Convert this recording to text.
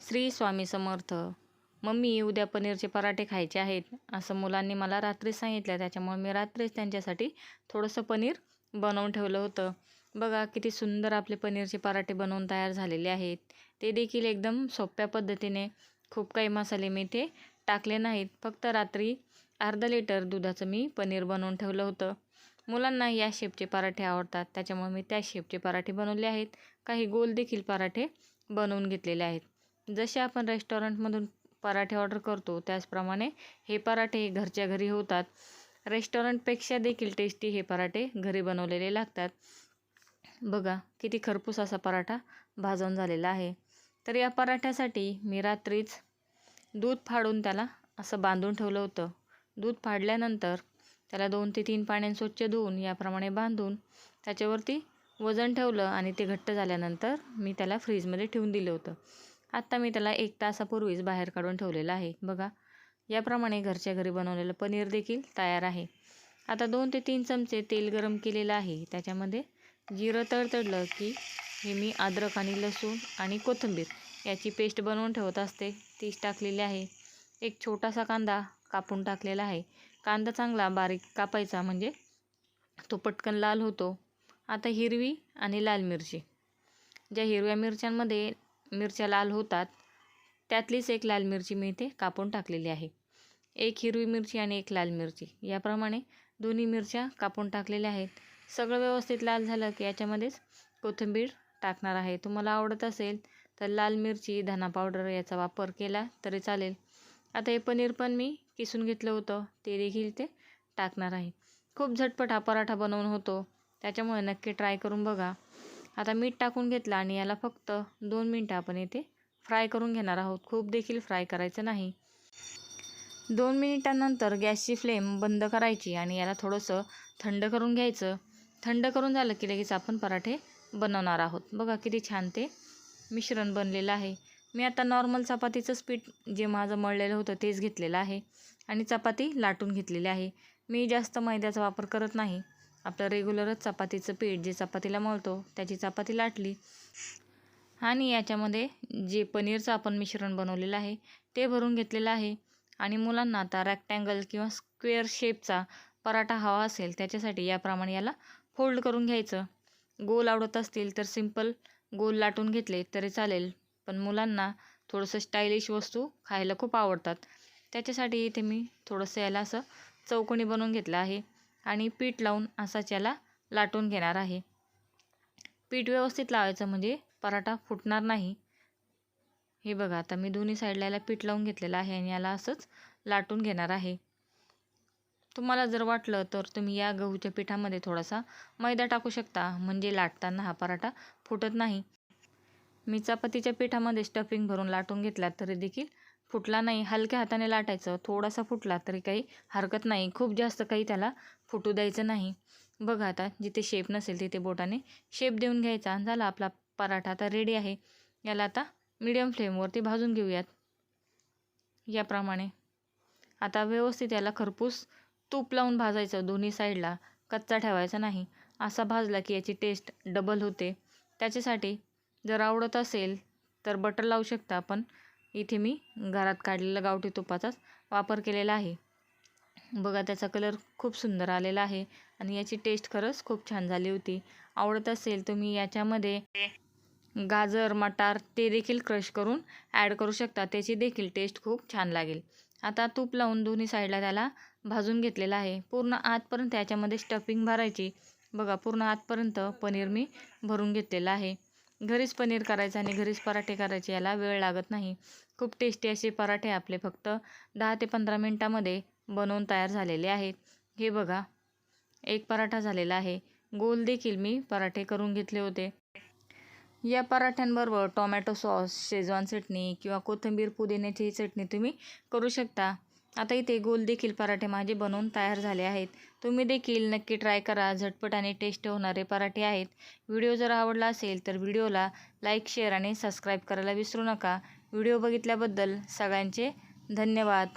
Shri Swami Samarth mummy उद्या पनीरचे पराठे खायचे आहेत असं मुलांनी मला रात्रीच सांगितलं. त्याच्यामुळे मी रात्रीच त्यांच्यासाठी थोडंसं पनीर बनवून ठेवलं होतं. बघा किती सुंदर आपले पनीरचे पराठे बनवून तयार झालेले आहेत. ते देखील एकदम सोप्या पद्धतीने खूप काही मसाले मी ते टाकले नाहीत. फक्त रात्री अर्धा लिटर दुधाचं मी पनीर बनवून ठेवलं होतं. मुलांना या शेपचे पराठे आवडतात त्याच्यामुळे मी त्या शेपचे पराठे बनवले आहेत. काही गोल देखील पराठे बनवून घेतलेले आहेत. जसे आपण रेस्टॉरंटमधून पराठे ऑर्डर करतो त्याचप्रमाणे हे पराठे घरच्या घरी होतात. रेस्टॉरंटपेक्षा देखील टेस्टी हे पराठे घरी बनवलेले लागतात. बघा किती खरपूस असा पराठा भाजून झालेला आहे. तर या पराठ्यासाठी मी रात्रीच दूध फाडून त्याला असं बांधून ठेवलं होतं. दूध फाडल्यानंतर त्याला दोन ते तीन पाण्याने स्वच्छ धुवून याप्रमाणे बांधून त्याच्यावरती वजन ठेवलं आणि ते घट्ट झाल्यानंतर मी त्याला फ्रीजमध्ये ठेवून दिलं होतं. आत्ता मी त्याला एक तासापूर्वीच बाहेर काढून ठेवलेलं आहे. बघा याप्रमाणे घरच्या घरी बनवलेलं पनीर देखील तयार आहे. आता दोन ते तीन चमचे तेल गरम केलेलं आहे. त्याच्यामध्ये जिरं तडतडलं की हे मी अद्रक आणि लसूण आणि कोथिंबीर याची पेस्ट बनवून ठेवत असते. तीच टाकलेली आहे. एक छोटासा कांदा कापून टाकलेला आहे. कांदा चांगला बारीक कापायचा म्हणजे तो पटकन लाल होतो. आता हिरवी आणि लाल मिरची. ज्या हिरव्या मिरच्यांमध्ये मिरच्या लाल होतात. त्यातलीच एक लाल मिरची मी इथे कापून टाकलेली आहे. एक हिरवी मिरची आणि एक लाल मिरची. याप्रमाणे दोन्ही मिरच्या कापून टाकलेल्या आहेत. सगळं व्यवस्थित लाल झालं की याच्यामध्येच कोथिंबीर टाकणार आहे. तुम्हाला आवडत असेल तर लाल मिरची धना पावडर याचा वापर केला तरी चालेल. आता हे पनीर पण मी किसून घेतलं होतं. ते देखील ते टाकणार आहे. खूप झटपट हा पराठा बनवून होतो. त्याच्यामुळे नक्की ट्राय करून बघा. आता मीठ टाकून घेतलं आणि याला फक्त दोन मिनटं आपण इथे फ्राय करून घेणार आहोत. खूप देखील फ्राय करायचं नाही. दोन मिनिटांनंतर गॅसची फ्लेम बंद करायची आणि याला थोडंसं थंड करून घ्यायचं. थंड करून झालं की लगेच आपण पराठे बनवणार आहोत. बघा किती छान ते मिश्रण बनलेलं आहे. मी आता नॉर्मल चपातीचंच पीठ जे माझं मळलेलं होतं तेच घेतलेलं आहे आणि चपाती लाटून घेतलेली आहे. मी जास्त मैद्याचा वापर करत नाही. आपलं रेग्युलरच चपातीचं पीठ जे चपातीला मळतो त्याची चपाती लाटली. आणि याच्यामध्ये जे पनीरचं आपण मिश्रण बनवलेलं आहे ते भरून घेतलेलं आहे. आणि मुलांना आता रॅक्टँगल किंवा स्क्वेअर शेपचा पराठा हवा असेल त्याच्यासाठी याप्रमाणे याला फोल्ड करून घ्यायचं. गोल आवडत असतील तर सिंपल गोल लाटून घेतले तरी चालेल. पण मुलांना थोडंसं स्टायलिश वस्तू खायला खूप आवडतात. त्याच्यासाठी इथे मी थोडंसं याला असं चौकोनी बनवून घेतलं आहे. आणि पीठ लावून असाच याला लाटून घेणार आहे. पीठ व्यवस्थित लावायचं म्हणजे पराठा फुटणार नाही. हे बघा आता मी दोन्ही साईडला याला पीठ लावून घेतलेलं आहे आणि याला असंच लाटून घेणार आहे. तुम्हाला जर वाटलं तर तुम्ही या गहूच्या पिठामध्ये थोडासा मैदा टाकू शकता म्हणजे लाटताना हा पराठा फुटत नाही. मी चपातीच्या पिठामध्ये स्टफिंग भरून लाटून घेतला तरी देखील फुटला नाही. हलक्या हाताने लाटायचं. थोडासा फुटला तरी काही हरकत नाही. खूप जास्त काही त्याला फुटू द्यायचं नाही. बघा आता जिथे शेप नसेल तिथे बोटाने शेप देऊन घ्यायचा. झाला आपला पराठा. आता रेडी आहे. याला आता मीडियम फ्लेमवरती भाजून घेऊयात. याप्रमाणे. आता व्यवस्थित याला खरपूस तूप लावून भाजायचं. दोन्ही साईडला कच्चा ठेवायचा नाही. असा भाजला की याची टेस्ट डबल होते. त्याच्यासाठी जर आवडत असेल तर बटर लावू शकता. पण इथे मी घरात काढलेला गावठी तुपाचाच वापर केलेला आहे. बघा त्याचा कलर खूप सुंदर आलेला आहे आणि याची टेस्ट खरंच खूप छान झाली होती. आवडत असेल तुम्ही याच्यामध्ये गाजर मटार ते देखील क्रश करून ॲड करू शकता. त्याची देखील टेस्ट खूप छान लागेल. आता तूप लावून दोन्ही साईडला त्याला भाजून घेतलेला आहे. पूर्ण आतपर्यंत याच्यामध्ये स्टफिंग भरायची. बघा पूर्ण आतपर्यंत पनीर मी भरून घेतलेलं आहे. घरीच पनीर करायचं आणि घरीच पराठे करायचे याला वेळ लागत नाही. खूप टेस्टी असे पराठे आपले फक्त दहा ते पंधरा मिनटामध्ये बनवून तयार झालेले आहेत. हे बघा एक पराठा झालेला आहे. गोल देखील मी पराठे करून घेतले होते. या पराठ्यांबरोबर टोमॅटो सॉस शेजवान चटणी किंवा कोथिंबीर पुदिन्याची चटणी तुम्ही करू शकता. आता इथे गोल देखील पराठे माझे बनवून तयार झाले आहेत. तुम्ही देखील नक्की ट्राय करा. झटपट आणि टेस्ट होणारे पराठे आहेत. व्हिडिओ जर आवडला असेल तर व्हिडिओला लाईक शेअर आणि सबस्क्राईब करायला विसरू नका. व्हिडिओ बघितल्याबद्दल सगळ्यांचे धन्यवाद.